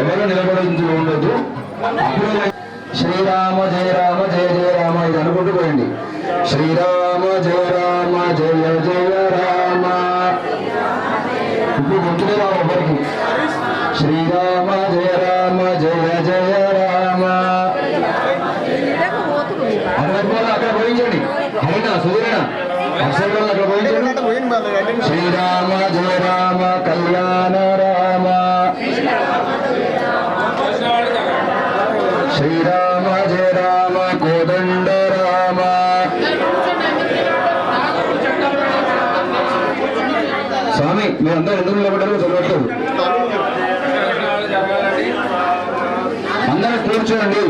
ఎవరు నిలబడించి ఉండదు శ్రీరామ జయ రామ జయ జయ రామ ఇది అనుకుంటూ పోయండి శ్రీరామ జయ రామ జయ జయ రామ. ఇప్పుడు గుర్తులే రావు ఎవరికి? శ్రీరామ జయ రామ జయ జయ రామ. అక్కడ అక్కడ పోయించండి. హరినా సుధీరణ అక్కడ పోయించండి శ్రీరామ జయ రామ కళ్యాణ రామ. శ్రీరామ జయ రామ కోదండ రామ స్వామి మీరందరూ ఎందుకు నిలబడ్డారు? తెలియట్లేదు అందరూ కూర్చోండి.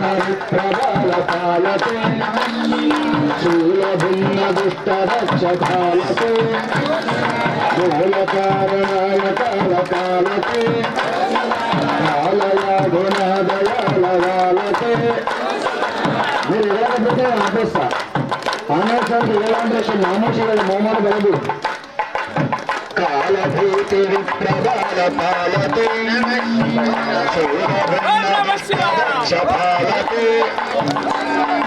ప్రబలపాలతే శూలభిన్న దుష్ట రక్షకాలతే మూల కారణాల కాలకాలతే కాలయ గుణదయాలతే మీరు వెళ్ళకపోతే ఆపేస్తా ఆనేసానికి ఎలాంటి నామోషి వాళ్ళ మోమాలు కలదు కాలభూతి విప్రబాల పాలతే శపాలతే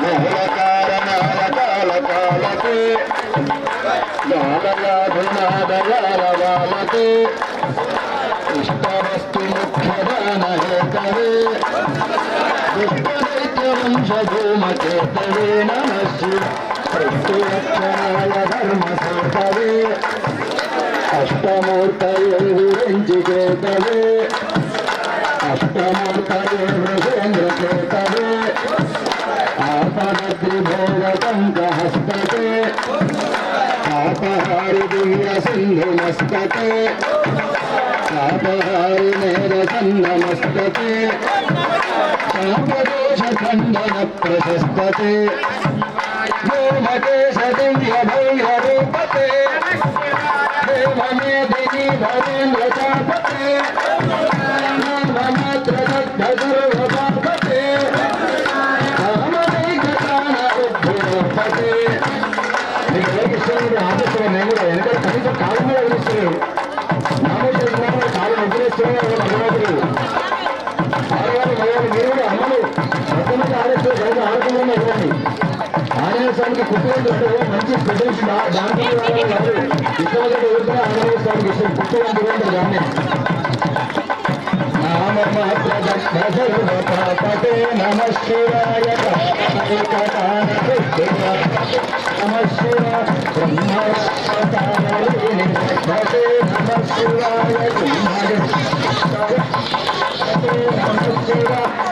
మూల కారణాల కాల కాలతే గాలయాధునాదయాలవాలతే ఇష్టవస్తు ముఖ్యదాన హేతవే నమస్సు ప్రస్తురక్షణాయ ధర్మసేతవే అష్టమూర్తయే విరంచికేతవే అష్టమూర్తయే వృషేంద్రకేతవే ఆపదద్రిభోగకంకహస్తతే ఆపహారి దివ్య సింధుమస్తకే ఆపహారి నేరసన్నమస్తకే శాపదోషఖండన ప్రశస్తతే వ్యోమకేశ దివ్య Hare Hare ఆంజనేయ స్వామికి కుక్కలు దొరకదు మంచి స్పెషల్స్ దాంట్లో ఇష్టమైన ఊరికనే ఆంజనేయ స్వామికి ఇష్టం కుక్కలు ఇవ్వండి దాన్ని నామమాత్రదర్శతే నమ శివాయ నమ శివ బ్రహ్మస్తానే నమ శివాయ బ్రహ్మణే ప్రణీతరో నపద్ధతే బ్రహ్మతే నాశనాయ శుద్ధకర్మణే నమ శివ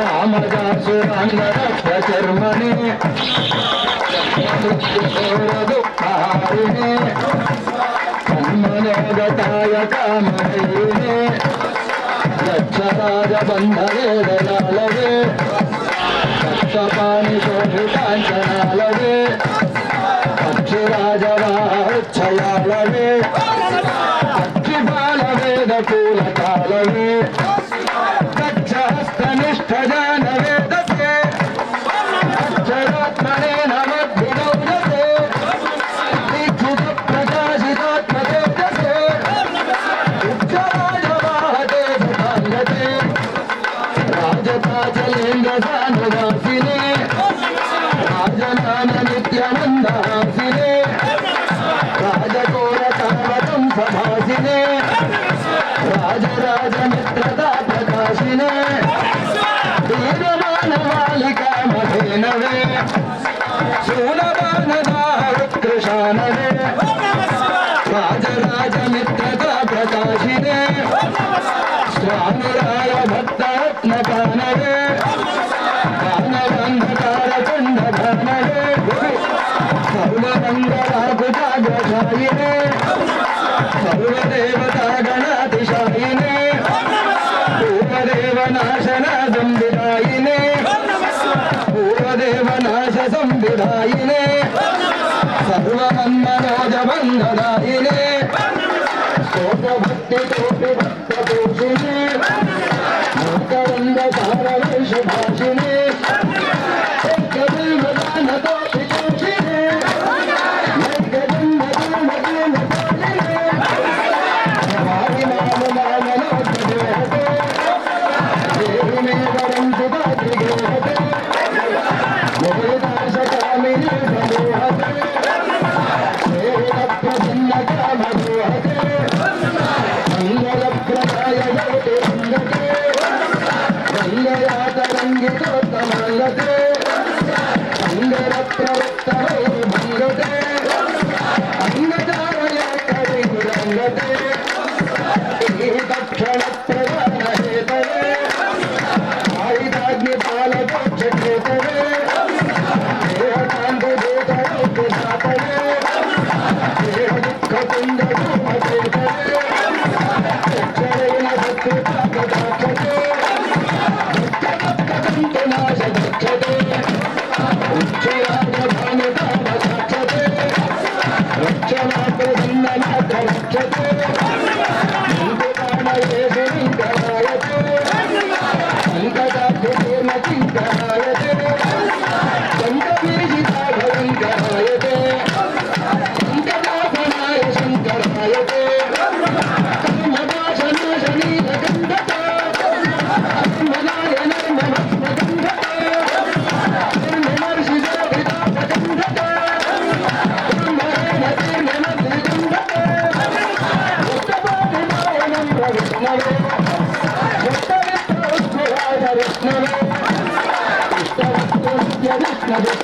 తాతజక్యవర్మణే సామజాసురాంగరక్తచర్మణి దుఃఖారిణి కర్మలోగతాయ కామహైరిణి రక్షరాజబంధవేదనాలవే రక్తపాణి శోభితాంచనాలవే అక్షరాజవాక్షయాలవే అక్షిబాలవేద 猜猜 సర్వమన్మనోజబంధదాయినే స్తోత్రభక్తి కోటి భక్తపోషిణి భక్తవంద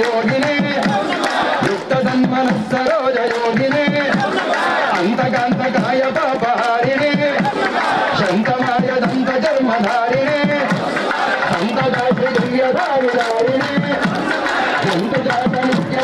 యోగినే. యుక్త సన్మన సరోజ యోగినే అంతకాంతకాయ పాపహారిణే శంతమాయ దంత జన్మధారిణే సంతదాసి దివ్యధారిణే సంత జాత నిత్య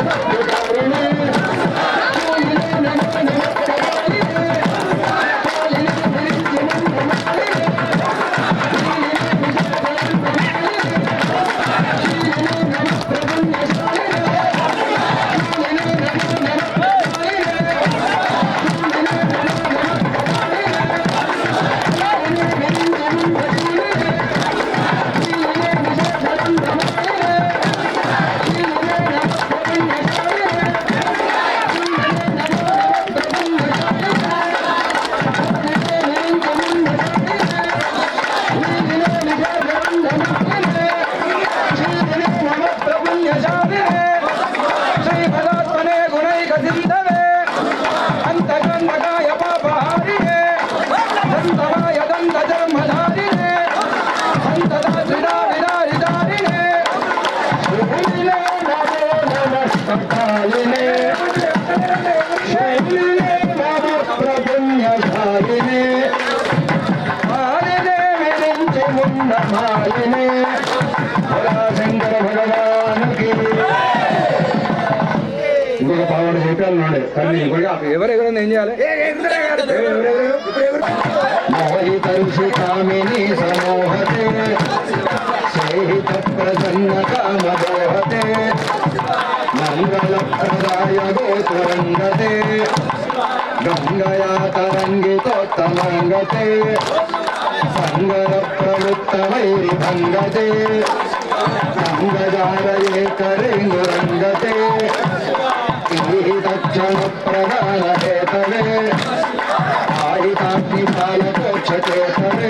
చేయాలి కామిని సమోహతే సేహిత ప్రసన్న కామదోహతే మంగళప్రదాయ గోత్రంగతే గంగయా తరంగితోత్తమంగతే సంగర ప్రధాన చేతవే ఆయుధాత్మి పాలకోక్ష చేతవే.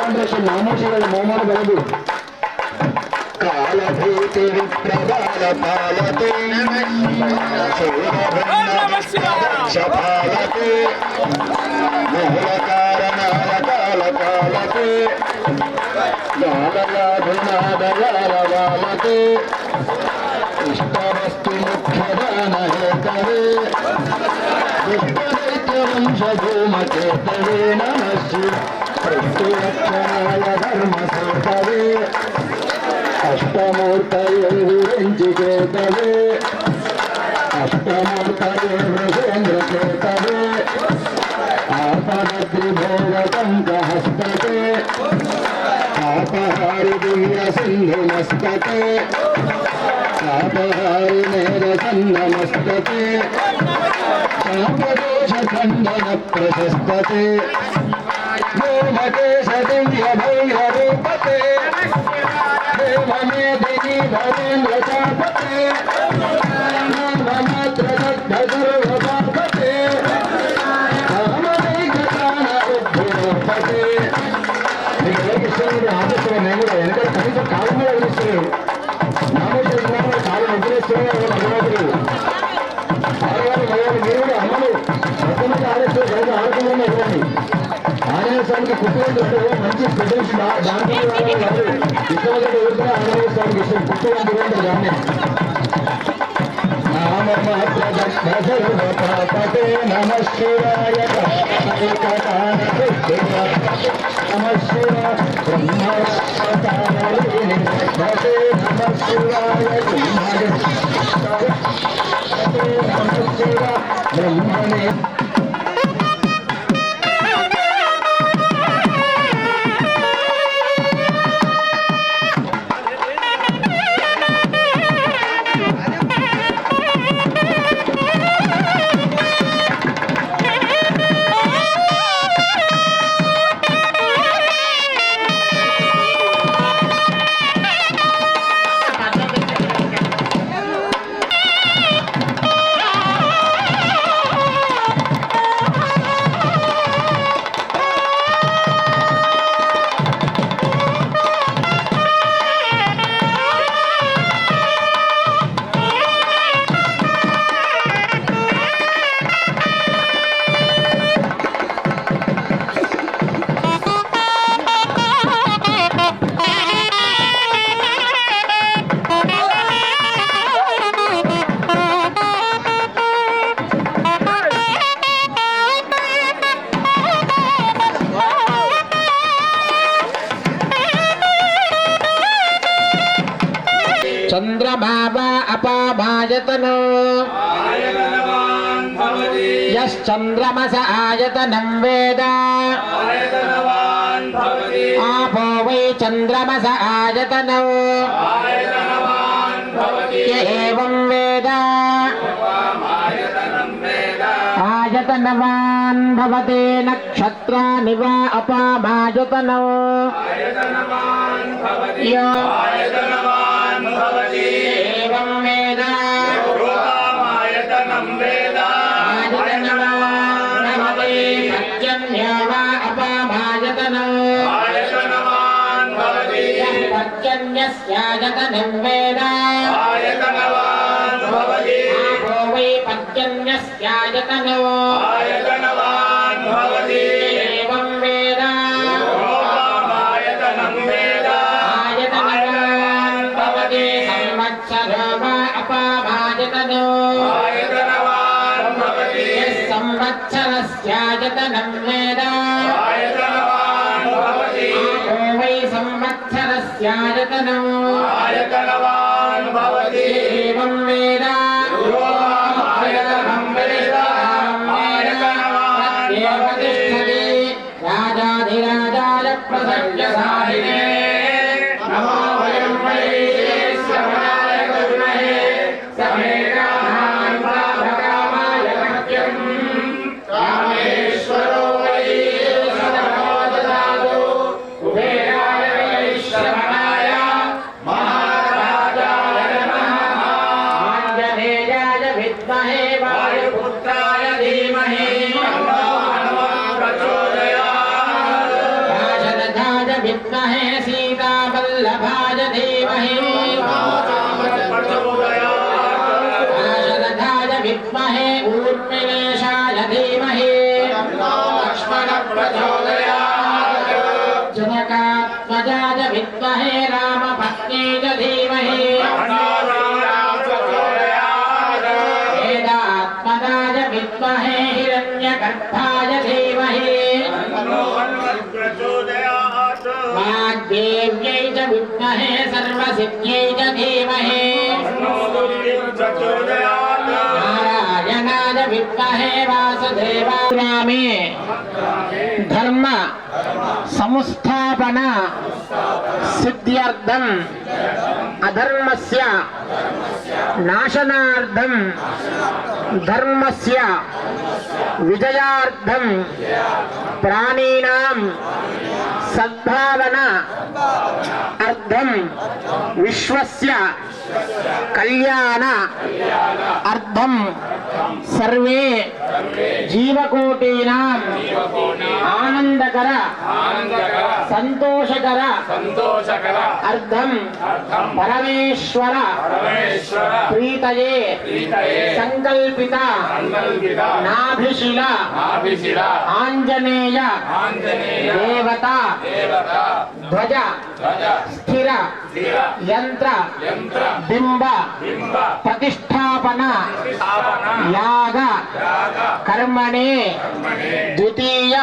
ఆనేసరికి ఏలాంటి నామోషి మోమాలు బలదు కాలభూతి విప్రబాల పాలతే శపాలతే మూలకారణాల కాలకాలతే గాలలాధునాదయాలవాలతే ఇష్టవస్తు ముఖ్యదాన హేతవే. దుష్టదైత్యవంశభూమచేతవే నమస్సు ప్రత్యురక్షణాయ ధర్మసేతవే అష్టమూర్తయే విరంచికేతవే అష్టమూర్తయే ఆపహారి దివ్య సింధుమస్తతే ఆపహారి నేరసన్నమస్తతే శాపదోష ఖండన ప్రశస్తతే వ్యోమకేశ దివ్య భైరూపతే దేవమేదిని ధరేంద్ర చాపతే నామమాత్ర ఆంజనేయ స్వామికి కుట్టుకుంటూ మంచి స్పెషల్స్ దాంట్లో ఇష్టమైతే ఎవరికైనా ఆంజనేయ స్వామికి ఇష్టం కుట్టుకుంటూ ఇవ్వండి దాన్ని నామపతే నమ శివాయ నమ శివ బ్రహ్మనే నమ శివాయ నమ శివ బ్రహ్మణే యశ్చంద్రమస ఆయతనం వేద ఆపో వై చంద్రమస ఆయతనం ఏవం వేద ఆయతనవాన్ భవతే నక్షత్రాని వా అపామాయతనో యో అపామాయతనో పర్జన్యస్యాయతనం వేద ఆపో వై పర్జన్యస్యాయతనో ఏవం నారాయణాయ విద్మహే వాసుదేవామే ధర్మ సంస్థాపన సిద్ధ్యర్థం అధర్మస్య నాశనార్థం ధర్మస్య విజయార్థం ప్రాణీనాం సద్భావన అర్థం విశ్వస్య కళ్యాణ అర్థం. సర్వే జీవకోటీనా? ఆనందకర సంతోషకర సంతోషకర అర్థం. పరమేశ్వర ప్రీతయే సంకల్పిత నాభిశిల ఆంజనేయ దేవత ధ్వజ స్థిర యంత్ర బింబ ప్రతిష్టాపన యాగ కర్మణే. ద్వితీయ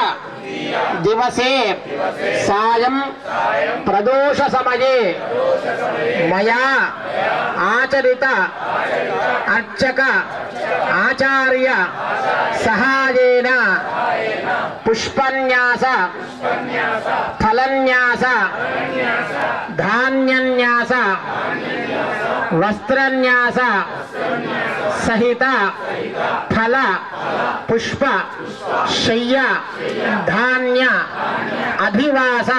దివసే సాయం ప్రదోష సమయే మయా ఆచరిత అర్చక ఆచార్య సహాయేన పుష్పన్యాస ఫలన్యాస ధాన్యన్యాస వస్త్రన్యాస సహిత ఫల పుష్ప శయ్య ధాన్య అధివాస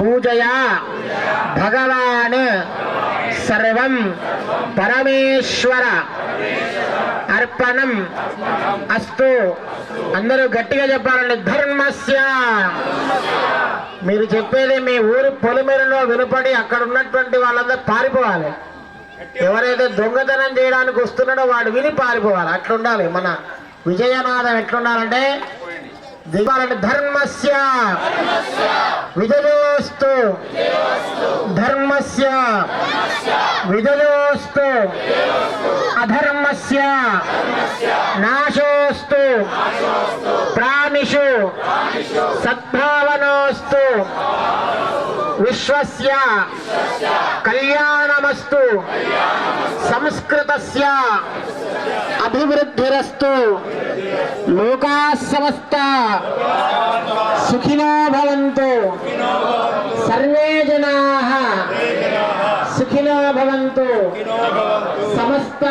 పూజయా భగవాన్ సర్వం పరమేశ్వర అర్పణం అస్తు. అందరూ గట్టిగా చెప్పాలండి ధర్మస్య. మీరు చెప్పేది మీ ఊరి పొలిమేరలో వినపడి అక్కడ ఉన్నటువంటి వాళ్ళందరూ పారిపోవాలి. ఎవరైతే దొంగతనం చేయడానికి వస్తున్నాడో వాడు విని పారిపోవాలి. అట్లుండాలి. మన విజయనాథం ఎట్లుండాలంటే దిగాలంటే ధర్మస్య. విజయోస్తు ధర్మస్య. విజయోస్తు అధర్మస్య. నాశోస్తు. ప్రాణిషు. సద్భావనోస్తు. విశ్వస్య. కళ్యాణమస్తు. సంస్కృతస్య. అభివృద్ధిరస్తు. లోకా సమస్త. సుఖినో భవంతు. సర్వే జనా. సుఖినో భవంతు. సమస్త.